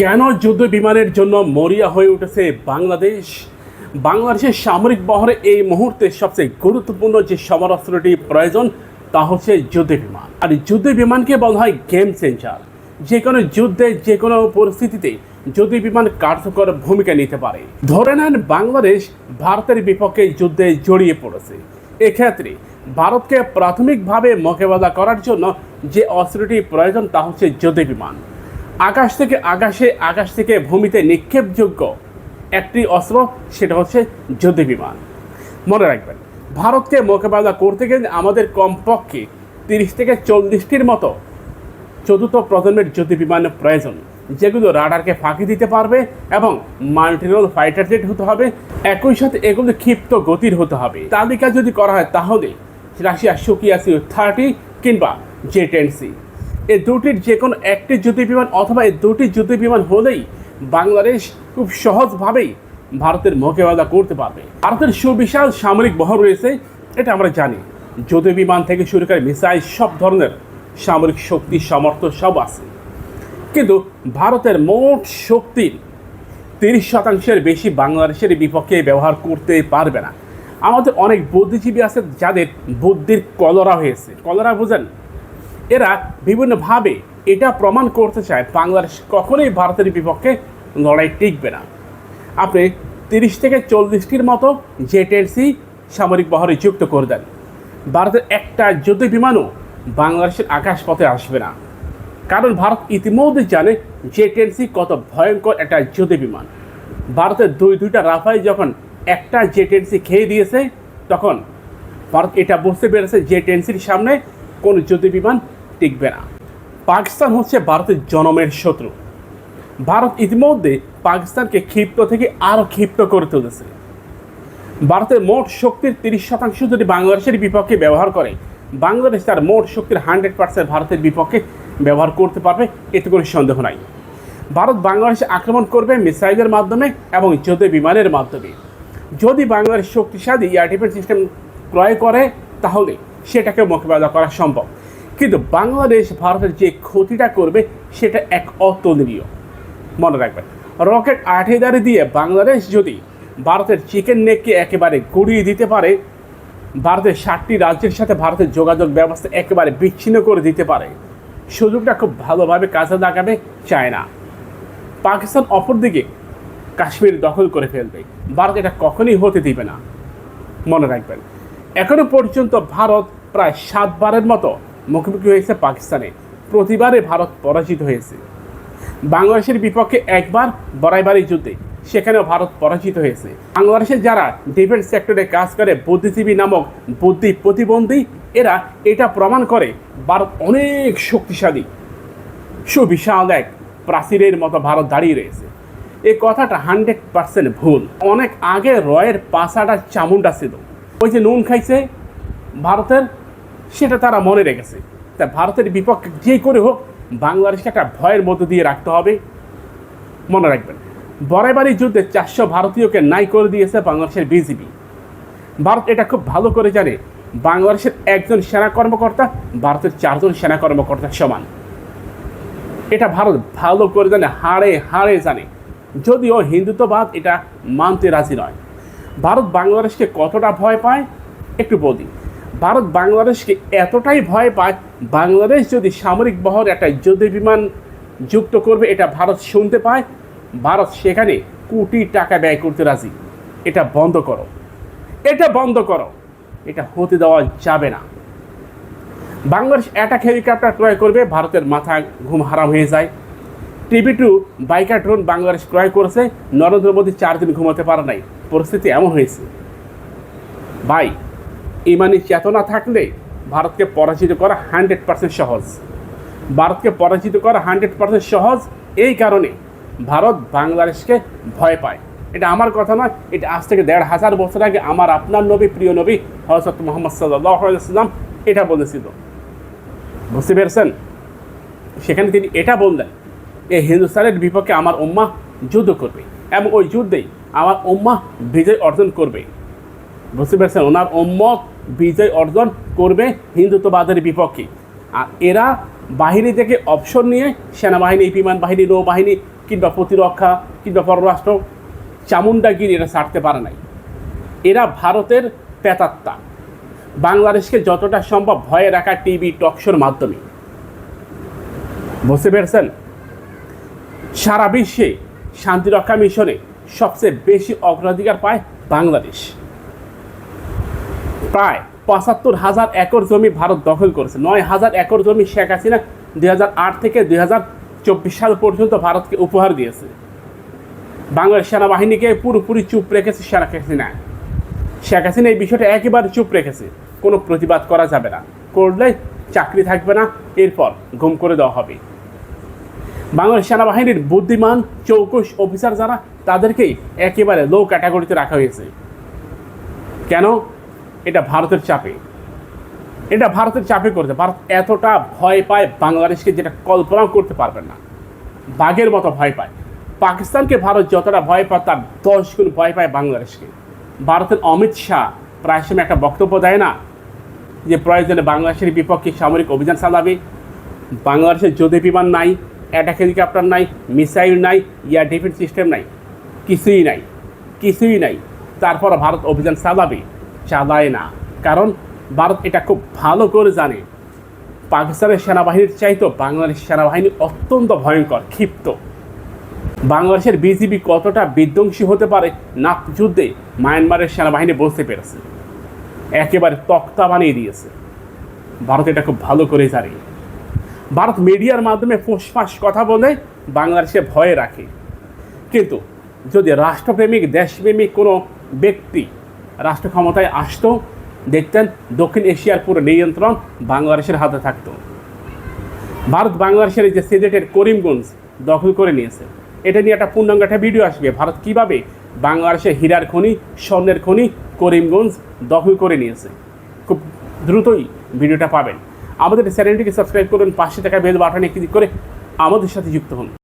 কেন যুদ্ধ বিমানের জন্য মরিয়া হয়ে উঠেছে বাংলাদেশ? বাংলাদেশের সামরিক বহরে এই মুহূর্তে সবচেয়ে গুরুত্বপূর্ণ যে সমরাস্ত্রটি প্রয়োজন, তা হচ্ছে যুদ্ধ বিমান। আর যুদ্ধ বিমানকে বলা হয় গেম চেঞ্জার যে কোনো যুদ্ধে, যে কোনো পরিস্থিতিতে যুদ্ধ বিমান কার্যকর ভূমিকা নিতে পারে। ধরে নেন বাংলাদেশ ভারতের বিপক্ষে যুদ্ধে জড়িয়ে পড়েছে। এক্ষেত্রে ভারতকে প্রাথমিকভাবে মোকাবেলা করার জন্য যে অস্ত্রটি প্রয়োজন, তা হচ্ছে যুদ্ধ বিমান। আকাশ থেকে আকাশে, আকাশ থেকে ভূমিতে নিক্ষেপযোগ্য একটি অস্ত্র, সেটা হচ্ছে যুদ্ধ বিমান। মনে রাখবেন, ভারতকে মোকাবেলা করতে গেলে আমাদের কমপক্ষে তিরিশ থেকে চল্লিশটির মতো চতুর্থ প্রজন্মের যুদ্ধ বিমানের প্রয়োজন, যেগুলো রাডারকে ফাঁকি দিতে পারবে এবং মাল্টিরোল ফাইটার জেট হতে হবে, একই সাথে এগুলো ক্ষিপ্ত গতির হতে হবে। তালিকা যদি করা হয়, তাহলে রাশিয়া সুকিয়াসি থার্টি কিংবা জে টেন সি এই দুটির যে কোনো একটি যুদ্ধ বিমান অথবা এই দুটি যুদ্ধ বিমান হলেই বাংলাদেশ খুব সহজভাবেই ভারতের মোকাবেলা করতে পারবে। ভারতের সুবিশাল সামরিক বহর রয়েছে, এটা আমরা জানি। যুদ্ধ বিমান থেকে শুরু করে মিসাইল, সব ধরনের সামরিক শক্তি, সামর্থ্য সব আছে। কিন্তু ভারতের মোট শক্তির তিরিশ শতাংশের বেশি বাংলাদেশের বিপক্ষে ব্যবহার করতে পারবে না। আমাদের অনেক বুদ্ধিজীবী আছে যাদের বুদ্ধির কলরা হয়েছে। কলরা বোঝেন? এরা বিভিন্নভাবে এটা প্রমাণ করতে চায় বাংলাদেশ কখনোই ভারতের বিপক্ষে লড়াই টিকবে না। আপনি তিরিশ থেকে চল্লিশটির মতো জেটেন্সি সামরিক বহরে যুক্ত করে দেন। ভারতের একটা যুদ্ধ বিমানও বাংলাদেশের আকাশপথে আসবে না। কারণ ভারত ইতিমধ্যে জানে জেটেন্সি কত ভয়ঙ্কর একটা যুদ্ধ বিমান। ভারতের দুই দুইটা রাফাই যখন একটা জেটেন্সি খেয়ে দিয়েছে, তখন ভারত এটা বুঝতে পেরেছে জেটেন্সির সামনে কোনো যুদ্ধ বিমান টিকবে না। পাকিস্তান হচ্ছে ভারতের জনমের শত্রু। ভারত ইতিমধ্যে পাকিস্তানকে ক্ষিপ্ত থেকে আরও ক্ষিপ্ত করে তুলেছে। ভারতের মোট শক্তির তিরিশ শতাংশ যদি বাংলাদেশের বিপক্ষে ব্যবহার করে, বাংলাদেশ তার মোট শক্তির হান্ড্রেড পার্সেন্ট ভারতের বিপক্ষে ব্যবহার করতে পারবে, এতে কোনো সন্দেহ নাই। ভারত বাংলাদেশে আক্রমণ করবে মিসাইলের মাধ্যমে এবং যুদ্ধ বিমানের মাধ্যমে। যদি বাংলাদেশ শক্তিশালী এয়ার ডিফেন্স সিস্টেম ক্রয় করে, তাহলে সেটাকে মোকাবেলা করা সম্ভব। কিন্তু বাংলাদেশ, ভারতের যে ক্ষতিটা করবে, সেটা এক অতুলনীয়। মনে রাখবেন, রকেট আঠেদারি দিয়ে বাংলাদেশ যদি ভারতের চিকেন নেককে একেবারে গুড়িয়ে দিতে পারে, ভারতের ষাটটি রাজ্যের সাথে ভারতের যোগাযোগ ব্যবস্থা একেবারে বিচ্ছিন্ন করে দিতে পারে, সুযোগটা খুব ভালোভাবে কাজে লাগাবে চায়না। পাকিস্তান অপরদিকে কাশ্মীর দখল করে ফেলবে। ভারত এটা কখনই হতে দিবে না। মনে রাখবেন, এখনও পর্যন্ত ভারত প্রায় সাতবারের মতো মুখোমুখি হয়েছে পাকিস্তানে। প্রতিবারে ভারত পরাজিত হয়েছে। বাংলাদেশের বিপক্ষে একবার বড়াইবাড়ি যুদ্ধে সেখানেও ভারত পরাজিত হয়েছে। বাংলাদেশে যারা ডিফেন্স সেক্টরে কাজ করে, বুদ্ধিজীবী নামক বুদ্ধি প্রতিবন্ধী, এরা এটা প্রমাণ করে, ভারত অনেক শক্তিশালী। সুবিশাল এক প্রাচীরের মতো ভারত দাঁড়িয়ে রয়েছে। এই কথাটা হান্ড্রেড পার্সেন্ট ভুল। অনেক আগে রয়ের পাশাটা চামুন্ডা ছিল। ওই যে নুন খাইছে ভারতের সেটা তারা মনে রেখেছে। তা ভারতের বিপক্ষে যে করে হোক, বাংলাদেশকে একটা ভয়ের মধ্য দিয়ে রাখতে হবে। মনে রাখবেন বরাইবাড়ি যুদ্ধে চারশো ভারতীয়কে নাই করে দিয়েছে বাংলাদেশের বিজিবি। ভারত এটা খুব ভালো করে জানে, বাংলাদেশের একজন সেনা কর্মকর্তা, ভারতের চারজন সেনা কর্মকর্তার সমান। এটা ভারত ভালো করে জানে, হাড়ে হাড়ে জানে। যদিও হিন্দুত্ববাদ এটা মানতে রাজি নয়। ভারত বাংলাদেশকে কতটা ভয় পায়, একটু বলি। ভারত বাংলাদেশকে এতটাই ভয় পায়, বাংলাদেশ যদি সামরিক বহর একটা যুদ্ধ বিমান যুক্ত করবে, এটা ভারত শুনতে পায়। ভারত সেখানে কোটি টাকা ব্যয় করতে রাজি। এটা বন্ধ করো। এটা বন্ধ করো। এটা হতে দেওয়া যাবে না। বাংলাদেশ অ্যাটাক হেলিকপ্টার ক্রয় করবে, ভারতের মাথা ঘুম হারাম হয়ে যায়। TB two Bayraktar drone Bangladesh ক্রয় করেছে। নরেন্দ্র মোদী চার দিন ঘুমাতে পারে নাই। পরিস্থিতি এমন হয়েছে। ভাই ইমানি চেতনা থাকলে ভারতকে পরাজিত করা হান্ড্রেড পার্সেন্ট সহজ। ভারতকে পরাজিত করা হান্ড্রেড পার্সেন্ট সহজ এই কারণে ভারত বাংলাদেশকে ভয় পায়। এটা আমার কথা নয়, এটা আজ থেকে দেড় হাজার বছর আগে আমার আপনার নবী, প্রিয় নবী হজরত মোহাম্মদ সাল্লাম এটা বলেছিল। বুঝতে পেরেছেন? সেখানে তিনি এটা বললেন এই হিন্দুস্তানের বিপক্ষে আমার উম্মা যুদ্ধ করবে এবং ওই যুদ্ধেই আমার উম্মা বিজয় অর্জন করবে। বুঝতে পেরেছেন ওনার উম্মত বিজয় অর্জন করবে হিন্দুত্ববাদের বিপক্ষে। আর এরা বাহিনী থেকে অপশন নিয়ে সেনাবাহিনী, বিমান বাহিনী, নৌবাহিনী কিংবা প্রতিরক্ষা কিংবা পররাষ্ট্র চামুন্ডাগিরি এরা ছাড়তে পারে নাই। এরা ভারতের পেতাত্তা বাংলাদেশকে যতটা সম্ভব ভয়ে রাখা টিভি টকশোর মাধ্যমে। বুঝতে পেরেছেন সারা বিশ্বে শান্তিরক্ষা মিশনে সবচেয়ে বেশি অগ্রাধিকার পায় বাংলাদেশ। প্রায় পঁচাত্তর হাজার একর জমি ভারত দখল করেছে। নয় হাজার একর জমি শেখ হাসিনা দুই থেকে দুই সাল পর্যন্ত ভারতকে উপহার দিয়েছে। বাংলাদেশ সেনাবাহিনীকে পুরোপুরি চুপ রেখেছে শেখ হাসিনা। শেখ হাসিনা এই বিষয়টা একেবারে চুপ রেখেছে। কোনো প্রতিবাদ করা যাবে না। করলে চাকরি থাকবে না। এরপর ঘুম করে দেওয়া হবে। বাংলাদেশ সেনাবাহিনীর বুদ্ধিমান, চৌকস অফিসার যারা, তাদেরকেই একেবারে লো ক্যাটাগরিতে রাখা হয়েছে। কেন? এটা ভারতের চাপে। এটা ভারতের চাপে করতে ভারত এতটা ভয় পায় বাংলাদেশকে যেটা কল্পনা করতে পারবে না। বাঘের মতো ভয় পায়। পাকিস্তানকে ভারত যতটা ভয় পায়, তার দশ গুণ ভয় পায় বাংলাদেশকে। ভারতের অমিত শাহ প্রায় সময় একটা বক্তব্য দেয় না, যে প্রয়োজনে বাংলাদেশের বিপক্ষে সামরিক অভিযান চালাবে। বাংলাদেশের যুদ্ধ বিমান নাই অ্যাটাক হেলিকপ্টার নাই মিসাইল নাই এয়ার ডিফেন্স সিস্টেম নাই। কিছুই নাই। কিছুই নাই। তারপর ভারত অভিযান চালাবে। চালায় না। কারণ ভারত এটা খুব ভালো করে জানে। পাকিস্তানের সেনাবাহিনীর চাইতো বাংলাদেশ সেনাবাহিনী অত্যন্ত ভয়ঙ্কর, ক্ষিপ্ত। বাংলাদেশের বিজিবি কতটা বিধ্বংসী হতে পারে না যুদ্ধে মায়ানমারের সেনাবাহিনী বুঝতে পেরেছে। একেবারে তক্তা বানিয়ে দিয়েছে। ভারত এটা খুব ভালো করে জানে। ভারত মিডিয়ার মাধ্যমে ফুসফাস কথা বলে বাংলাদেশে ভয়ে রাখে। কিন্তু যদি রাষ্ট্রপ্রেমিক, দেশপ্রেমিক কোনো ব্যক্তি রাষ্ট্র ক্ষমতায় আসতো, দেখতেন দক্ষিণ এশিয়ার পুরো নিয়ন্ত্রণ বাংলাদেশের হাতে থাকতো। ভারত বাংলাদেশের যে সিলেটের করিমগঞ্জ দখল করে নিয়েছে। এটা নিয়ে একটা পূর্ণাঙ্গ একটা ভিডিও আসবে। ভারত কীভাবে বাংলাদেশের হীরার খনি, স্বর্ণের খনি করিমগঞ্জ দখল করে নিয়েছে? খুব দ্রুতই ভিডিওটা পাবেন। আমাদের চ্যানেলটিকে সাবস্ক্রাইব করুন পাঁচশো টাকা বেল বাটনে ক্লিক করে আমাদের সাথে যুক্ত হন।